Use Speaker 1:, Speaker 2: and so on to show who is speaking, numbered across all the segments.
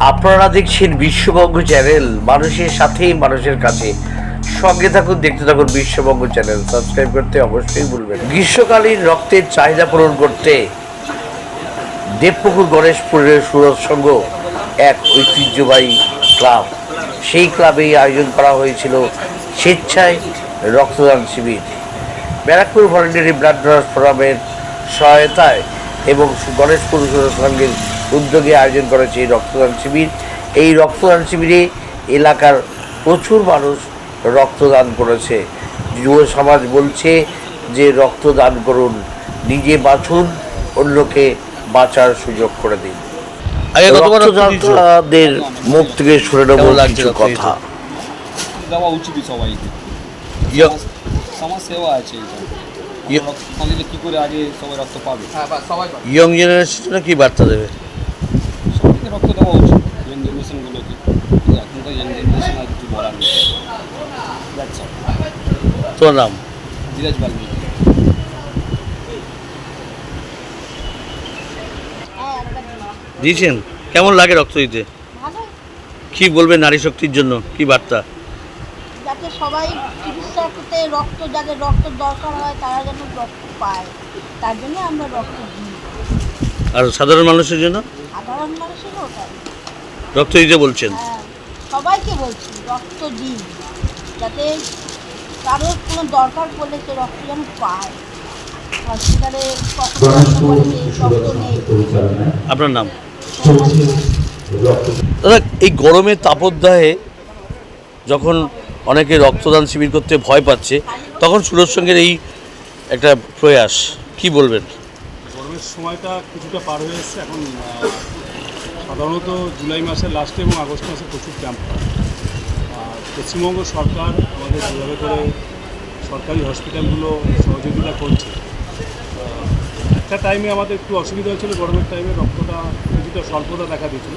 Speaker 1: আপনারা দেখছেন বিশ্ববঙ্গ চ্যানেল, মানুষের সাথেই মানুষের কাছে। সঙ্গে থাকুন, দেখতে থাকুন বিশ্ববঙ্গ চ্যানেল। সাবস্ক্রাইব করতে অবশ্যই ভুলবেন গ্রীষ্মকালীন রক্তের চাহিদা পূরণ করতে দেবপুকুর গণেশপুরের সুরজ সংঘ এক ঐতিহ্যবাহী ক্লাব। সেই ক্লাবেই আয়োজন করা হয়েছিল স্বেচ্ছায় রক্তদান শিবির। ব্যারাকপুর ভলেন্টারি ব্লাড ডোনার্স ফোরামের সহায়তায় এবং গণেশপুর সুরজ সংঘের উদ্যোগে আয়োজন করেছে এই রক্তদান শিবির। এই রক্তদান শিবিরে এলাকার প্রচুর মানুষ রক্তদান করেছে। যুব সমাজ বলছে যে রক্তদান করুন নিজে বাঁচুন অন্যকে বাঁচার সুযোগ করে দিন।
Speaker 2: আগে কতবার
Speaker 1: রক্তদাতাদের মুখ থেকে শুনে নেব কিছু কথা।
Speaker 3: দেওয়া উচিত সবাইকে। সমাজ- সমাজ সেবা আছে এটা।
Speaker 2: ইয়ে-
Speaker 3: রক্ত না দিলে কী করে আগে সবাই রক্ত পাবে?
Speaker 2: ইয়ং জেনারেশনে কি বার্তা দেবে?
Speaker 3: উচিত ইয়াং জেনারেশনগুলোকে এখনকার জেনারেশন আর কিছু বলার নেই। All.
Speaker 2: তোর নাম?
Speaker 3: ধীরাজ বাল্মীকি।
Speaker 2: দিয়েছেন? কেমন লাগে রক্ত দিতে? কি বলবেন নারী শক্তির জন্য? কি বার্তা?
Speaker 4: যাতে সবাই চিকিৎসা করতে রক্ত যাদের রক্ত দরকার হয় তারা যেন রক্ত পায়। তার জন্য আমরা রক্ত দিই।
Speaker 2: আর সাধারণ মানুষের জন্য?
Speaker 4: সাধারণ মানুষেরও
Speaker 2: রক্ত দিতে বলছেন।
Speaker 4: হ্যাঁ সবাইকে বলছি রক্ত দিন। যাতে কারোর কোনো দরকার পড়লে সে রক্ত যেন পায়। হসপিটালে
Speaker 2: আপনার নাম? দাদা এই গরমের তাপদাহে যখন অনেকে রক্তদান শিবির করতে ভয় পাচ্ছে তখন সুরজ সঙ্গের এই একটা প্রয়াস কি বলবেন?
Speaker 5: গরমের সময়টা কিছুটা পার হয়ে এসছে এখন সাধারণত জুলাই মাসের লাস্টে এবং আগস্ট মাসে প্রচুর ক্যাম্প হয়। আর পশ্চিমবঙ্গ সরকার আমাদের যেভাবে করে সরকারি হসপিটালগুলো সহযোগিতা করছে একটা টাইমে আমাদের একটু অসুবিধা হয়েছিল, গরমের টাইমে রক্তটা কিছুটা স্বল্পতা দেখা দিয়েছিল।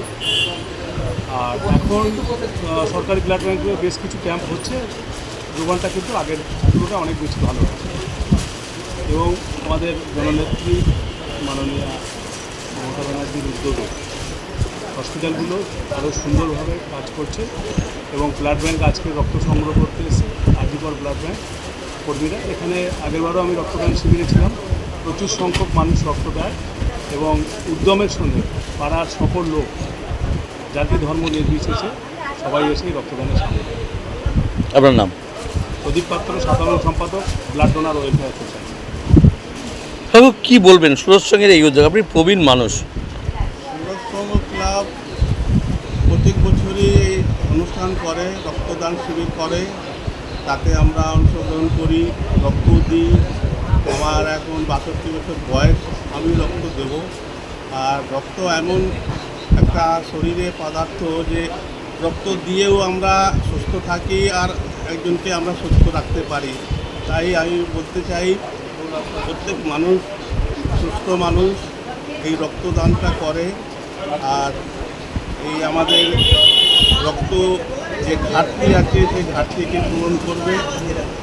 Speaker 5: আর এখন সরকারি ব্লাড ব্যাঙ্কে বেশ কিছু ক্যাম্প হচ্ছে, যোগানটা কিন্তু আগের তুলনায় অনেক বেশি ভালো হচ্ছে এবং আমাদের জননেত্রী মাননীয়া মমতা ব্যানার্জির উদ্যোগে হসপিটালগুলো আরও সুন্দরভাবে কাজ করছে এবং ব্লাড ব্যাঙ্ক আজকে রক্ত সংগ্রহ করতে এসে আজিকর ব্লাড ব্যাঙ্ক কর্মীরা। এখানে আগেরবারও আমি রক্তদান শিবিরে ছিলাম। প্রচুর সংখ্যক মানুষ রক্ত দেয় এবং উদ্যমের সঙ্গে পাড়ার সকল লোক জাতি ধর্ম নির্বিশেষে সবাই এসে রক্তদানের সামিল
Speaker 2: আপনার নাম?
Speaker 5: প্রদীপ পাত্র সাধারণ সম্পাদক ব্লাড ডোনার ওয়েলফেয়ার সোসাইটি
Speaker 2: কি বলবেন? সুরজ সঙ্গের এই উদ্যোগ আপনি প্রবীণ মানুষ
Speaker 6: সুরজসংঘ ক্লাব প্রত্যেক বছরই এই অনুষ্ঠান করে, রক্তদান শিবির করে। তাতে আমরা অংশগ্রহণ করি, রক্ত দিই। আমার এখন বাষট্টি বছর বয়স, আমি রক্ত দেব। আর রক্ত এমন একটা শরীরে পদার্থ যে রক্ত দিয়েও আমরা সুস্থ থাকি আর একজনকে আমরা সুস্থ রাখতে পারি। তাই আমি বলতে চাই, প্রত্যেক মানুষ, সুস্থ মানুষ এই রক্তদানটা করে। আর এই আমাদের রক্ত যে ঘাটতি আছে সেই ঘাটতিকে পূরণ করবে।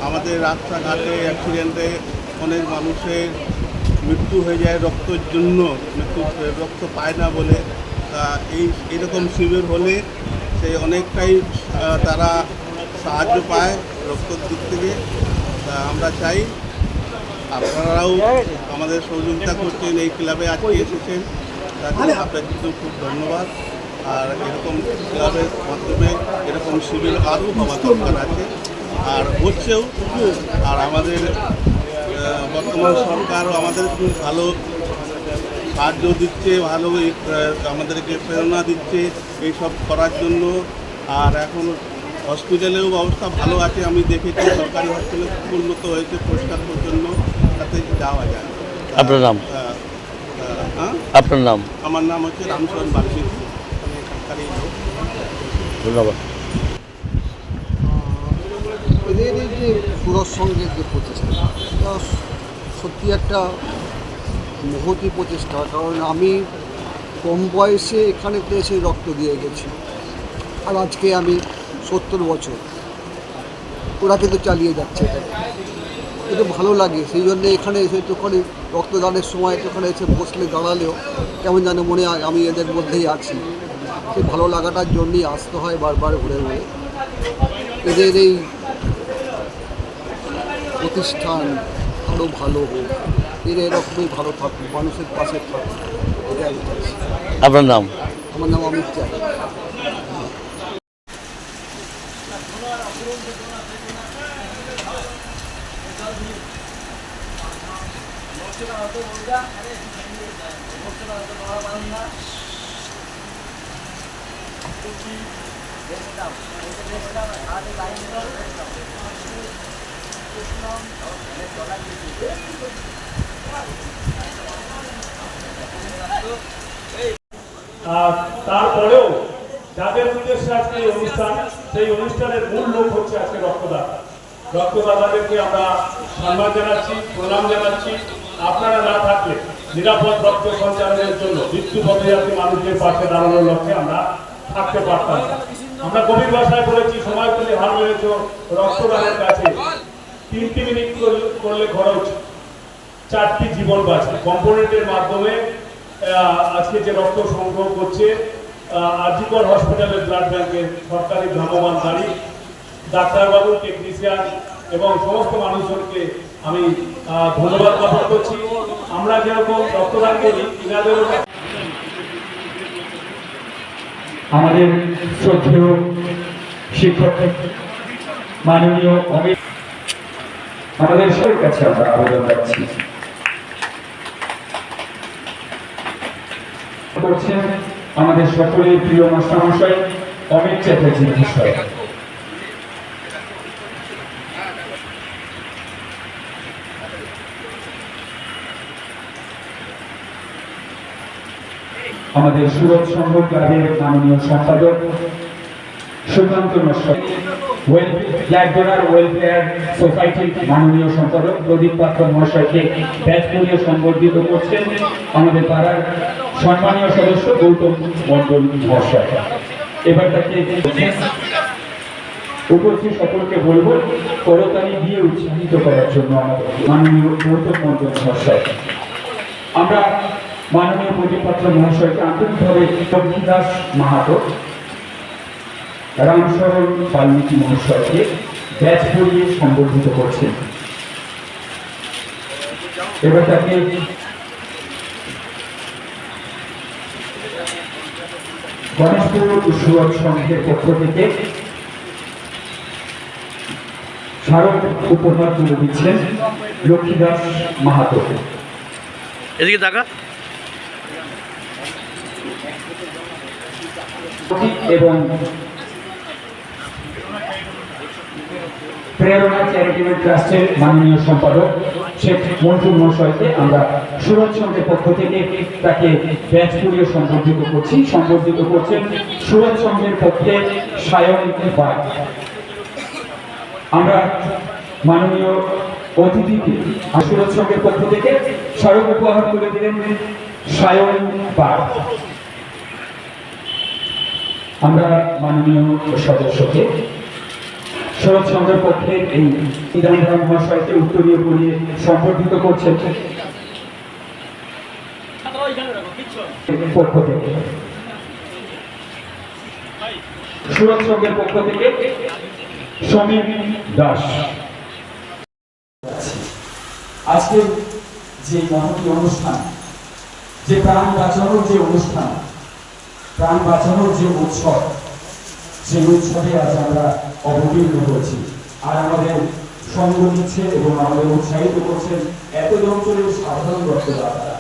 Speaker 6: আমাদের রাস্তাঘাটে অ্যাক্সিডেন্টে অনেক মানুষের মৃত্যু হয়ে যায় রক্তের জন্য। মৃত্যু রক্ত পায় না বলে। তা এই এরকম শিবির হলে সে অনেকটাই তারা সাহায্য পায় রক্তর দিক থেকে। তা আমরা চাই আপনারাও আমাদের সহযোগিতা করছেন এই ক্লাবে আজকে এসেছেন। জন্য আপনাকে কিন্তু খুব ধন্যবাদ। আর এরকম ক্লাবের মাধ্যমে এরকম শিবির আরও হওয়া দরকার আছে। আর হচ্ছেও আর আমাদের বর্তমান সরকারও আমাদের খুব ভালো সাহায্য দিচ্ছে ভালো আমাদেরকে প্রেরণা দিচ্ছে এইসব করার জন্য। আর এখন হসপিটালেও অবস্থা ভালো আছে আমি দেখেছি সরকারি হসপিটালে খুব উন্নত হয়েছে পরিষ্কার পরিচ্ছন্ন তাতে যাওয়া যায়।
Speaker 2: আপনার নাম?
Speaker 6: হ্যাঁ?
Speaker 2: আপনার নাম?
Speaker 6: আমার নাম হচ্ছে রামচরণ লোক
Speaker 2: ধন্যবাদ।
Speaker 7: এদের এই যে সুরজ সঙ্গের যে প্রচেষ্টা এটা সত্যি একটা মহতি প্রচেষ্টা কারণ আমি কম বয়সে এখানেতে এসে রক্ত দিয়ে গেছি। আর আজকে আমি সত্তর বছর। ওরা কিন্তু চালিয়ে যাচ্ছে। এটা ভালো লাগে সেই জন্য এখানে এসে একটুখানি রক্তদানের সময় একটুখানি এসে বসলে দাঁড়ালেও কেমন যেন মনে হয় আমি এদের মধ্যেই আছি। সেই ভালো লাগাটার জন্যই আসতে হয় বারবার ঘুরে ঘুরে। এদের এই প্রতিষ্ঠান আরও ভালো হোক এরা এরকমই ভালো থাকুক মানুষের পাশে থাকুক এটাই আমি চাইছি
Speaker 2: আপনার নাম?
Speaker 7: আমার নাম অমিত চাই।
Speaker 5: আর তারপরেও যাদের উদ্দেশ্যে আজকে এই অনুষ্ঠান, সেই অনুষ্ঠানের মূল লোক হচ্ছে আজকে রক্তদান রক্তদাতাদেরকে আমরা সম্মান জানাচ্ছি, প্রণাম জানাচ্ছি। আপনারা না থাকলে নিরাপদ রক্ত সঞ্চালনের জন্য মৃত্যু পথযাত্রী মানুষদের পাশে দাঁড়ানোর লক্ষ্যে আমরা থাকতে পারতাম আমরা গভীর ভাষায় বলেছি, সময় পেলে হার মেরেছ রক্তদানের কাছে। তিনটি মিনিট করলে- খরচ চারটি জীবন বাঁচে। কম্পোনেন্টের মাধ্যমে আজকে যে রক্ত সংগ্রহ করছে আজিকর হসপিটালের ব্লাড ব্যাংকের সরকারি ভ্রাম্যমান গাড়ি ডাক্তারবাবু টেকনিশিয়ান এবং সমস্ত মানুষজনকে আমি ধন্যবাদ জ্ঞাপন করছি। আমরা যেরকম রক্তদান করি, ইনাদেরও
Speaker 8: আমাদের শ্রদ্ধেয় শিক্ষক, মাননীয় অমিত আমাদের সবার কাছে আমরা আবেদন রাখছি করছেন আমাদের সকলের প্রিয় মাস্টারমশাই অমিত চ্যাটার্জি মহাশয়। আমাদের সুরত সংঘ, ক্লাবের মাননীয় সম্পাদক সুকান্ত ওয়েল ওয়েলফেয়ার মাননীয় সম্পাদক আমাদের সম্মানীয় সদস্য গৌতম সকলকে বলব করতালি দিয়ে উৎসাহিত করার জন্য আমাদের মাননীয় গৌতম মন্ডল মহাশয়। আমরা মাননীয় প্রতিপত্র মহাশয়কে আন্তরিকভাবে লক্ষ্মীদাস মাহাতো রামশরণ বাল্মীকি মহাশয়কে ব্যাচ পরিয়ে সম্বর্ধিত করছেন। এবার তাকে গণেশপুর সুরত সংঘের পক্ষ থেকে স্মারক উপহার তুলে দিচ্ছেন লক্ষ্মীদাস মাহাতো
Speaker 2: এদিকে টাকা
Speaker 8: এবং প্রেরণা চ্যারিটেবল ট্রাস্টের মাননীয় সম্পাদক শেখ মন্টু মহাশয়কে আমরা সুরজ সংঘের পক্ষ থেকে তাকে ব্যাচ পুরিয়ে সম্বর্ধিত করছি। সম্বর্ধিত করছেন সুরজ সংঘের পক্ষে সায়ন বাগ আমরা মাননীয় অতিথিকে, সুরজ সংঘের পক্ষ থেকে স্মারক উপহার তুলে দিলেন সায়ন বাগ আমরা মাননীয় সদস্যকে শরৎ সংঘের পক্ষে এই বিধানধারা মহাশয়কে উত্তরীয় করিয়ে সম্বর্ধিত করছেন পক্ষ থেকে। সুরত সংঘের পক্ষ থেকে সমীর দাস। আজকের যে মহতি অনুষ্ঠান, যে প্রাণ বাঁচানোর যে অনুষ্ঠান প্রাণ বাঁচানোর যে উৎসব, সেই উৎসবে আজ আমরা অবতীর্ণ হয়েছি। আর আমাদের সঙ্গ দিচ্ছে এবং আমাদের উৎসাহিত করছেন এত অঞ্চলের সাধারণ রক্তদাতারা